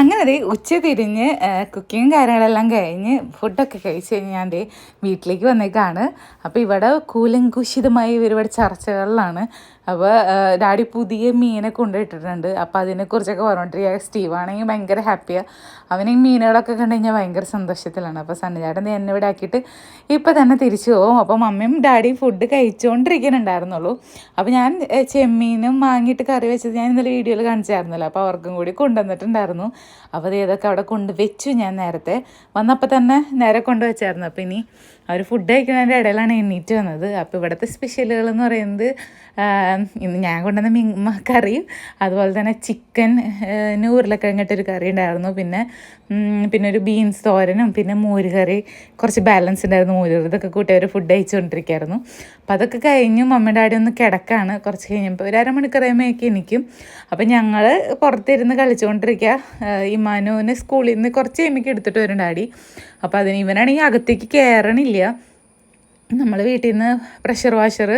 അങ്ങനെ ദേ ഉച്ച തിരിഞ്ഞ് കുക്കിങ് കാര്യങ്ങളെല്ലാം കഴിഞ്ഞ് ഫുഡൊക്കെ കഴിച്ച് കഴിഞ്ഞ് ഞാൻ ദേ വീട്ടിലേക്ക് വന്നേക്കാണ്. അപ്പോൾ ഇവിടെ കൂലങ്കുശിതമായ ഒരുപാട് ചർച്ചകളിലാണ്. അപ്പോൾ ഡാഡി പുതിയ മീനെ കൊണ്ടുപോയിട്ടിട്ടുണ്ട് അപ്പോൾ അതിനെക്കുറിച്ചൊക്കെ പറഞ്ഞുകൊണ്ടിരിക്കുക സ്റ്റീവ് ആണെങ്കിൽ ഭയങ്കര ഹാപ്പിയാണ് അവന് മീനുകളൊക്കെ കണ്ടു കഴിഞ്ഞാൽ ഭയങ്കര സന്തോഷത്തിലാണ്. അപ്പോൾ സണ്ണിചാട്ടൻ ദേ എന്നെ ഇവിടെ ആക്കിയിട്ട് ഇപ്പോൾ തന്നെ തിരിച്ചു പോകും അപ്പോൾ മമ്മിയും ഡാഡിയും ഫുഡ് കഴിച്ചുകൊണ്ടിരിക്കുന്നുണ്ടായിരുന്നുള്ളൂ അപ്പോൾ ഞാൻ ചെമ്മീനും വാങ്ങിയിട്ട് കറി വെച്ചത് ഞാൻ ഇന്നലെ വീഡിയോയിൽ കാണിച്ചായിരുന്നല്ലോ. അപ്പോൾ അവർക്കും കൂടി കൊണ്ടുവന്നിട്ടുണ്ടായിരുന്നു. അപ്പോൾ ഏതൊക്കെ അവിടെ കൊണ്ട് വെച്ചു ഞാൻ നേരത്തെ. വന്നപ്പോൾ തന്നെ നേരെ കൊണ്ട് വെച്ചായിരുന്നു. അപ്പോൾ ഇനി അവർ ഫുഡ് കഴിക്കുന്നതിന്റെ ഇടയിലാണ് എണ്ണീറ്റ് വന്നത്. അപ്പോൾ ഇവിടുത്തെ സ്പെഷ്യലുകൾ എന്ന് പറയുന്നത് ഇന്ന് ഞാൻ കൊണ്ടുവന്ന മീൻ മ- കറിയും അതുപോലെ തന്നെ ചിക്കൻ ഉരുളക്കിഴങ്ങിട്ടൊരു കറി ഉണ്ടായിരുന്നു. പിന്നെ പിന്നെ ഒരു ബീൻസ് തോരനും പിന്നെ മോര് കറി കുറച്ച് ബാലൻസ് ഉണ്ടായിരുന്നു മോര് കറി. ഇതൊക്കെ കൂട്ടി അവർ ഫുഡ് കഴിച്ചുകൊണ്ടിരിക്കുകയായിരുന്നു അപ്പോൾ അതൊക്കെ കഴിഞ്ഞു മമ്മി ഡാഡി ഒന്ന് കിടക്കാണ്. കുറച്ച് കഴിഞ്ഞപ്പോൾ ഒരു അരമണിക്കൂർ കഴിയുമ്പോഴേക്ക് എനിക്കും അപ്പോൾ ഞങ്ങൾ പുറത്തിരുന്ന് കളിച്ചുകൊണ്ടിരിക്കുക ഇമാനുവിന് സ്കൂളിൽ നിന്ന് കുറച്ച് കഴിയുമ്പോൾ എടുത്തിട്ട് വരും ഡാഡി. അപ്പോൾ അതിന് ഇവനാണെങ്കിൽ അകത്തേക്ക് കയറണില്ല നമ്മൾ വീട്ടിൽ നിന്ന് പ്രഷർ വാഷർ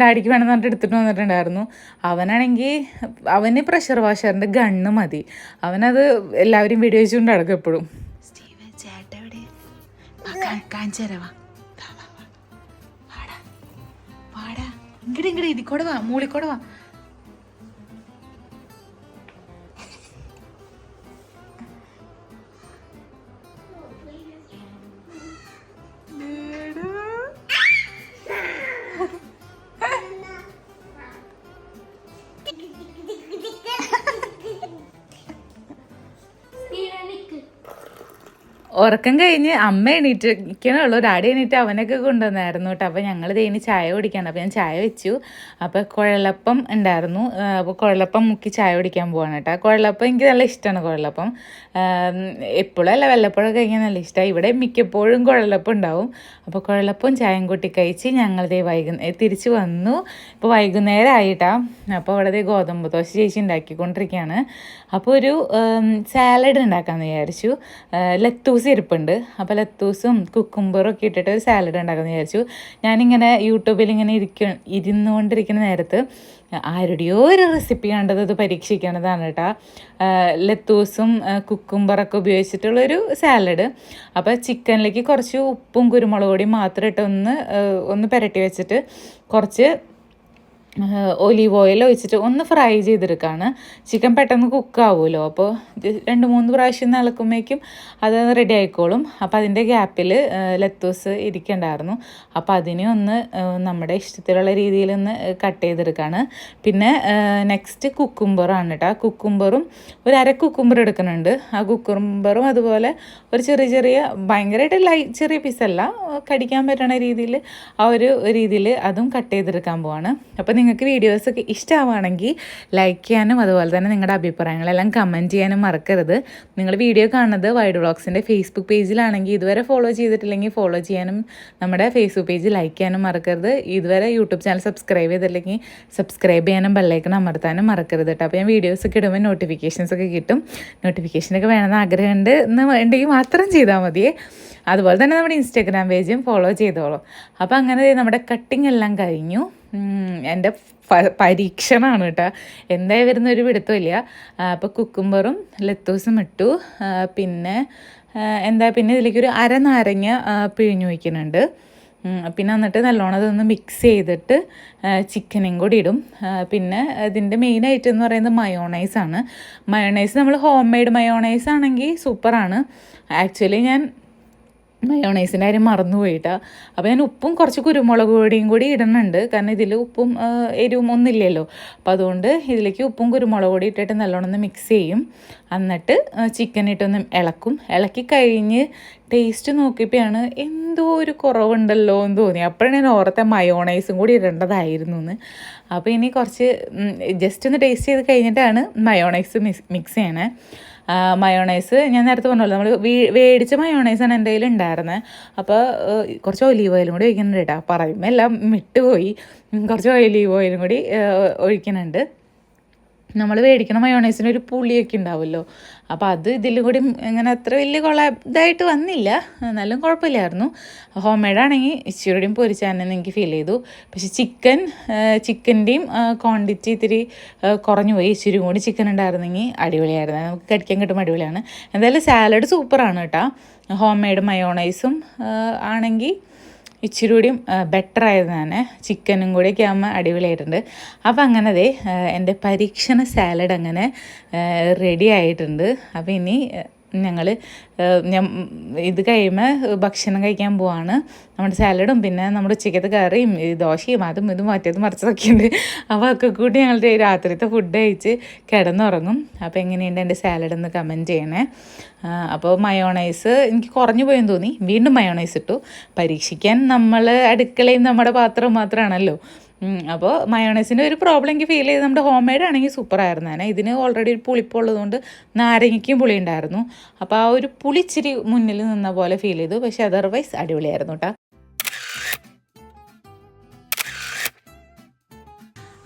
ഡാഡിക്ക് വേണമെന്ന് പറഞ്ഞിട്ട് എടുത്തിട്ട് വന്നിട്ടുണ്ടായിരുന്നു. അവനാണെങ്കിൽ അവന് പ്രഷർ വാഷറിന്റെ ഗണ്ണ് മതി. അവനത് എല്ലാവരും വീഡിയോ വെച്ചുകൊണ്ട് നടക്കും എപ്പോഴും. ഇങ്ങോട്ട് ഇങ്ങോട്ട് ഇതിക്കൂടെ വാ മൂളിക്കൂടെ വാ. ഉറക്കം കഴിഞ്ഞ് അമ്മ എണീറ്റിരിക്കണുള്ളൂ ഡാഡി എണീറ്റ് അവനൊക്കെ കൊണ്ടുവന്നായിരുന്നു കേട്ടോ. അപ്പോൾ ഞങ്ങൾ തേനി ചായ കുടിക്കാണ് അപ്പോൾ ഞാൻ ചായ വെച്ചു. അപ്പോൾ കുഴലപ്പം ഉണ്ടായിരുന്നു. അപ്പോൾ കുഴലപ്പം മുക്കി ചായ കുടിക്കാൻ പോവാണ് കേട്ടോ. കുഴലപ്പം എനിക്ക് നല്ല ഇഷ്ടമാണ് കുഴലപ്പം. എപ്പോഴും അല്ല വല്ലപ്പോഴൊക്കെ കഴിക്കാൻ നല്ല ഇഷ്ടമാണ് ഇവിടെ മിക്കപ്പോഴും കുഴലപ്പം ഉണ്ടാവും. അപ്പോൾ കുഴലപ്പം ചായയും കൂട്ടി കഴിച്ച് ഞങ്ങൾ ദേ വൈകുന്നേരം തിരിച്ച് വന്നു. ഇപ്പോൾ വൈകുന്നേരം ആയിട്ടാ അപ്പോൾ അവിടെ ഗോതമ്പ് ദോശ ചേച്ചി ഉണ്ടാക്കിക്കൊണ്ടിരിക്കുകയാണ് അപ്പോൾ ഒരു സാലഡ് ഉണ്ടാക്കാമെന്ന് വിചാരിച്ചു. ലത്തൂസ് ഇരിപ്പുണ്ട് അപ്പോൾ ലത്തൂസും കുക്കുംബറും ഒക്കെ ഇട്ടിട്ട് ഒരു സാലഡ് ഉണ്ടാക്കാമെന്ന് വിചാരിച്ചു. ഞാനിങ്ങനെ യൂട്യൂബിൽ ഇങ്ങനെ ഇരിക്ക ഇരുന്നുകൊണ്ടിരിക്കുന്ന നേരത്ത് ആരുടെയോ ഒരു റെസിപ്പി കണ്ടത് അത് പരീക്ഷിക്കേണ്ടതാണ് കേട്ടോ ലത്തൂസും കുക്കുംബറൊക്കെ ഉപയോഗിച്ചിട്ടുള്ളൊരു സാലഡ് അപ്പോൾ ചിക്കനിലേക്ക് കുറച്ച് ഉപ്പും കുരുമുളക് പൊടിയും മാത്രം ഇട്ട് ഒന്ന് ഒന്ന് പുരട്ടി വെച്ചിട്ട് കുറച്ച് ഒലീവ് ഓയിൽ ഒഴിച്ചിട്ട് ഒന്ന് ഫ്രൈ ചെയ്തെടുക്കുകയാണ് ചിക്കൻ പെട്ടെന്ന് കുക്കാവുമല്ലോ അപ്പോൾ രണ്ട് മൂന്ന് പ്രാവശ്യം ഇളക്കുമ്പോഴേക്കും അത് റെഡി ആയിക്കോളും. അപ്പോൾ അതിന്റെ ഗ്യാപ്പിൽ ലത്തൂസ് ഇരിക്കണ്ടായിരുന്നു. അപ്പോൾ അതിനെ ഒന്ന് നമ്മുടെ ഇഷ്ടത്തിലുള്ള രീതിയിൽ ഒന്ന് കട്ട് ചെയ്തെടുക്കുകയാണ് പിന്നെ നെക്സ്റ്റ് കുക്കുംബറാണ് കേട്ടോ ആ കുക്കുംബറും ഒരു അര കുക്കുംബർ എടുക്കുന്നുണ്ട്. ആ കുക്കുംബറും അതുപോലെ ഒരു ചെറിയ ചെറിയ ഭയങ്കരമായിട്ട് ലൈ ചെറിയ പീസല്ല കടിക്കാൻ പറ്റണ രീതിയിൽ ആ ഒരു രീതിയിൽ അതും കട്ട് ചെയ്തെടുക്കാൻ പോവാണ്. അപ്പോൾ നിങ്ങൾക്ക് വീഡിയോസൊക്കെ ഇഷ്ടമാവുകയാണെങ്കിൽ ലൈക്ക് ചെയ്യാനും അതുപോലെ തന്നെ നിങ്ങളുടെ അഭിപ്രായങ്ങളെല്ലാം കമന്റ് ചെയ്യാനും മറക്കരുത്. നിങ്ങൾ വീഡിയോ കാണുന്നത് വൈഡ് വ്ളോഗ്സിന്റെ ഫേസ്ബുക്ക് പേജിലാണെങ്കിൽ ഇതുവരെ ഫോളോ ചെയ്തിട്ടില്ലെങ്കിൽ ഫോളോ ചെയ്യാനും നമ്മുടെ ഫേസ്ബുക്ക് പേജ് ലൈക്ക് ചെയ്യാനും മറക്കരുത്. ഇതുവരെ യൂട്യൂബ് ചാനൽ സബ്സ്ക്രൈബ് ചെയ്തിട്ടില്ലെങ്കിൽ സബ്സ്ക്രൈബ് ചെയ്യാനും ബെല്ലൈക്കൺ അമർത്താനും മറക്കരുത് കേട്ടോ. അപ്പോൾ ഞാൻ വീഡിയോസൊക്കെ ഇടുമ്പോൾ നോട്ടിഫിക്കേഷൻസൊക്കെ കിട്ടും. നോട്ടിഫിക്കേഷനൊക്കെ വേണമെന്ന് ആഗ്രഹമുണ്ട്. എന്ന് വേണ്ടെങ്കിൽ മാത്രം ചെയ്താൽ മതിയേ. അതുപോലെ തന്നെ നമ്മുടെ ഇൻസ്റ്റാഗ്രാം പേജും ഫോളോ ചെയ്തോളൂ. അപ്പോൾ അങ്ങനെ നമ്മുടെ കട്ടിങ് എല്ലാം കഴിഞ്ഞു. എന്റെ പരീക്ഷണമാണ് കേട്ടോ. എന്തായി വരുന്ന ഒരു പിടുത്തമില്ല അപ്പോൾ കുക്കുംബറും ലത്തൂസും ഇട്ടു. പിന്നെ എന്താ പിന്നെ ഇതിലേക്ക് ഒരു അരനാരങ്ങ നാരങ്ങ പിഴിഞ്ഞു വയ്ക്കുന്നുണ്ട് പിന്നെ എന്നിട്ട് നല്ലോണം അതൊന്ന് മിക്സ് ചെയ്തിട്ട് ചിക്കനും കൂടി ഇടും. പിന്നെ ഇതിന്റെ മെയിൻ ഐറ്റം എന്ന് പറയുന്നത് മയോണൈസാണ് മയോണൈസ് നമ്മൾ ഹോം മെയ്ഡ് മയോണൈസ് ആണെങ്കിൽ സൂപ്പറാണ് ആക്ച്വലി ഞാൻ മയോണൈസിന്റെ കാര്യം മറന്നുപോയിട്ടാ അപ്പോൾ ഞാൻ ഉപ്പും കുറച്ച് കുരുമുളക് പൊടിയും കൂടി ഇടുന്നുണ്ട്. കാരണം ഇതിൽ ഉപ്പും എരിവും ഒന്നുമില്ലല്ലോ. അപ്പോൾ അതുകൊണ്ട് ഇതിലേക്ക് ഉപ്പും കുരുമുളക് പൊടി ഇട്ടിട്ട് നല്ലോണം ഒന്ന് മിക്സ് ചെയ്യും. എന്നിട്ട് ചിക്കൻ ഇട്ടൊന്ന് ഇളക്കും. ഇളക്കി കഴിഞ്ഞ് ടേസ്റ്റ് നോക്കിയപ്പോഴാണ് എന്തോ ഒരു കുറവുണ്ടല്ലോ എന്ന് തോന്നി. അപ്പോഴാണ് ഞാൻ ഓർത്തെ മയോണൈസും കൂടി ഇടേണ്ടതായിരുന്നു എന്ന്. അപ്പോൾ ഇനി കുറച്ച് ജസ്റ്റ് ഒന്ന് ടേസ്റ്റ് ചെയ്ത് കഴിഞ്ഞിട്ടാണ് മയോണൈസ് മിക്സ് ചെയ്യണേ. മയോണൈസ് ഞാൻ നേരത്തെ പറഞ്ഞല്ലോ നമ്മൾ വേടിച്ച മയോണൈസാണ് എന്റെ കയ്യിൽ ഉണ്ടായിരുന്നത് അപ്പോൾ കുറച്ച് ഒലീവ് ഓയിലും കൂടി ഒഴിക്കുന്നുണ്ട് കേട്ടോ പറയുമ്പോൾ എല്ലാം വിട്ടുപോയി കുറച്ച് ഒലീവ് ഓയിലും കൂടി ഒഴിക്കുന്നുണ്ട്. നമ്മൾ മേടിക്കണ മയോണൈസിന് ഒരു പുളിയൊക്കെ ഉണ്ടാവുമല്ലോ. അപ്പോൾ അത് ഇതിലും കൂടി ഇങ്ങനെ അത്ര വലിയ കൊള ഇതായിട്ട് വന്നില്ല. എന്നാലും കുഴപ്പമില്ലായിരുന്നു. ഹോം മെയ്ഡാണെങ്കിൽ ഇച്ചിരിയും പൊരിച്ചാണെന്ന് എനിക്ക് ഫീൽ ചെയ്തു. പക്ഷെ ചിക്കൻ ചിക്കന്റെയും ക്വാണ്ടിറ്റി ഇത്തിരി കുറഞ്ഞു പോയി. ഇച്ചിരി കൂടി ചിക്കൻ ഉണ്ടായിരുന്നെങ്കിൽ അടിപൊളിയായിരുന്നു. നമുക്ക് കടിക്കാൻ കിട്ടും അടിപൊളിയാണ്. എന്തായാലും സാലഡ് സൂപ്പറാണ് കേട്ടോ. ഹോം മെയ്ഡ് മയോണൈസും ആണെങ്കിൽ ഇച്ചിരി കൂടിയും ബെറ്റർ ആയതാണ്. ചിക്കനും കൂടിയൊക്കെ ആകുമ്പോൾ അടിപൊളിയായിട്ടുണ്ട്. അപ്പോൾ അങ്ങനെ ആ, എന്റെ പരീക്ഷണ സാലഡ് അങ്ങനെ റെഡി ആയിട്ടുണ്ട്. അപ്പോൾ ഇനി ഞങ്ങൾ ഞാൻ ഇത് കഴിയുമ്പോൾ ഭക്ഷണം കഴിക്കാൻ പോവാണ്. നമ്മുടെ സാലഡും പിന്നെ നമ്മുടെ ഉച്ചയ്ക്കത്തെ കറിയും ദോശയും അതും ഇതും മറ്റേത് മറിച്ചതൊക്കെ ഉണ്ട്. അപ്പോൾ ഒക്കെ കൂടി ഞങ്ങളുടെ രാത്രിത്തെ ഫുഡ് കഴിച്ച് കിടന്നുറങ്ങും. അപ്പോൾ എങ്ങനെയുണ്ട് എന്റെ സാലഡ് എന്ന് കമന്റ് ചെയ്യണേ. അപ്പോൾ മയോണൈസ് എനിക്ക് കുറഞ്ഞു പോയെന്ന് തോന്നി. വീണ്ടും മയോണൈസ് ഇട്ടു. പരീക്ഷിക്കാൻ നമ്മൾ അടുക്കളയും നമ്മുടെ പാത്രം മാത്രമാണല്ലോ. അപ്പോൾ മയോണൈസിന്റെ ഒരു പ്രോബ്ലം എനിക്ക് ഫീൽ ചെയ്ത് നമ്മുടെ ഹോം മെയ്ഡ് ആണെങ്കിൽ സൂപ്പർ ആയിരുന്നു. തന്നെ ഇതിന് ഓൾറെഡി ഒരു പുളിപ്പുള്ളതുകൊണ്ട് നാരങ്ങയ്ക്കും പുളി ഉണ്ടായിരുന്നു. അപ്പോൾ ആ ഒരു പുളിച്ചിരി മുന്നിൽ നിന്ന പോലെ ഫീൽ ചെയ്തു. പക്ഷേ അതർവൈസ് അടിപൊളിയായിരുന്നു കേട്ടോ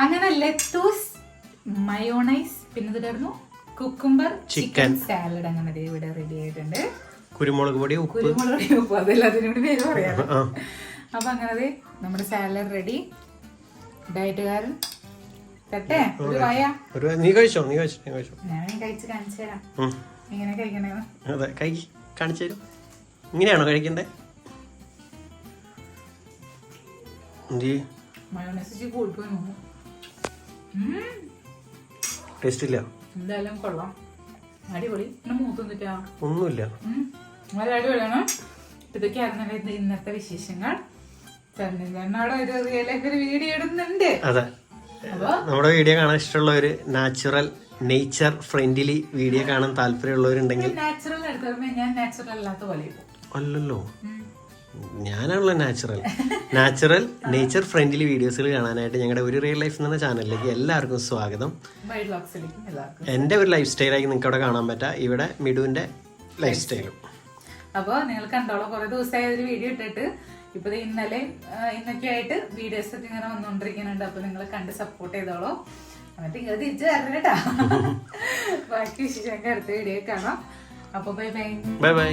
അങ്ങനെ ലെത്തൂസ് മയോണൈസ് പിന്നെ ഇതായിരുന്നു കുക്കുംബർ ചിക്കൻ സാലഡ് അങ്ങനെ ഇവിടെ റെഡി ആയിട്ടുണ്ട്. കുരുമുളക് പൊടി ഉപ്പ്. കുരുമുളക് പൊടി ഉപ്പ്. അതെല്ലാം അതിനോട് പേര് പറയാം അപ്പൊ അങ്ങനെ നമ്മുടെ സാലഡ് റെഡി ഡയറ്റുകാരൻ തട്ടെ? ഒരു വായ. ഒരു നീ കഴിച്ചോ നീ കഴിച്ചോ നീ കഴിച്ചോ? ഞാൻ കഴിച്ച് കാണിച്ചു തരാം. ഉം. എങ്ങനെ കഴിക്കണേന്ന് അതെ കൈ കാണിച്ചു തരും. ഇങ്ങനെയാണോ കഴിക്കണ്ടേ? ടേസ്റ്റ് ഇല്ല. എന്തായാലും കൊള്ളാം. അടിപൊളി. ഒന്നുമില്ല. അടിപൊളിയാണ്. ഇതൊക്കെയായിരുന്നു ഇന്നത്തെ വിശേഷങ്ങൾ. ഒരു റിയൽ ലൈഫിൽ വീഡിയോ ഇടുന്നുണ്ട്. അതെ. നമ്മുടെ വീഡിയോ കാണാൻ ഇഷ്ടമുള്ളവർ നാച്ചുറൽ നേച്ചർ ഫ്രണ്ട്ലി വീഡിയോ കാണാൻ താല്പര്യമുള്ളവരുണ്ടെങ്കിൽ നാച്ചുറൽ ഞാൻ നാച്ചുറൽ അല്ലാത്ത പോലെ. അല്ലല്ലോ. ഞാനാണല്ലോ നാച്ചുറൽ നാച്ചുറൽ നേച്ചർ ഫ്രണ്ട്ലി വീഡിയോസുകൾ കാണാനായിട്ട് ഞങ്ങളുടെ ഒരു റിയൽ ലൈഫ് എന്ന ചാനലിലേക്ക് എല്ലാവർക്കും സ്വാഗതം. എന്റെ എന്റെ ഒരു ലൈഫ് സ്റ്റൈലായി നിങ്ങൾക്ക് അവിടെ കാണാൻ പറ്റാം. ഇവിടെ മിഡുവിന്റെ ലൈഫ് സ്റ്റൈലും അപ്പോൾ നിങ്ങൾ കണ്ടോളാം. കുറേ ദിവസമായി ഒരു വീഡിയോ ഇട്ടിട്ട്. ഇപ്പൊ ഇന്നലെ ഇന്നൊക്കെ ആയിട്ട് വീഡിയോസ് ഒക്കെ ഇങ്ങനെ വന്നുകൊണ്ടിരിക്കുന്നുണ്ട് അപ്പൊ നിങ്ങൾ കണ്ട് സപ്പോർട്ട് ചെയ്തോളൂ. എന്നിട്ട് ഇങ്ങനെ തിരിച്ചു തരണം കേട്ടാ. ബാക്കി വിശേഷം അടുത്ത വീഡിയോ കാണാം. അപ്പൊ ബൈ ബൈ ബൈ ബൈ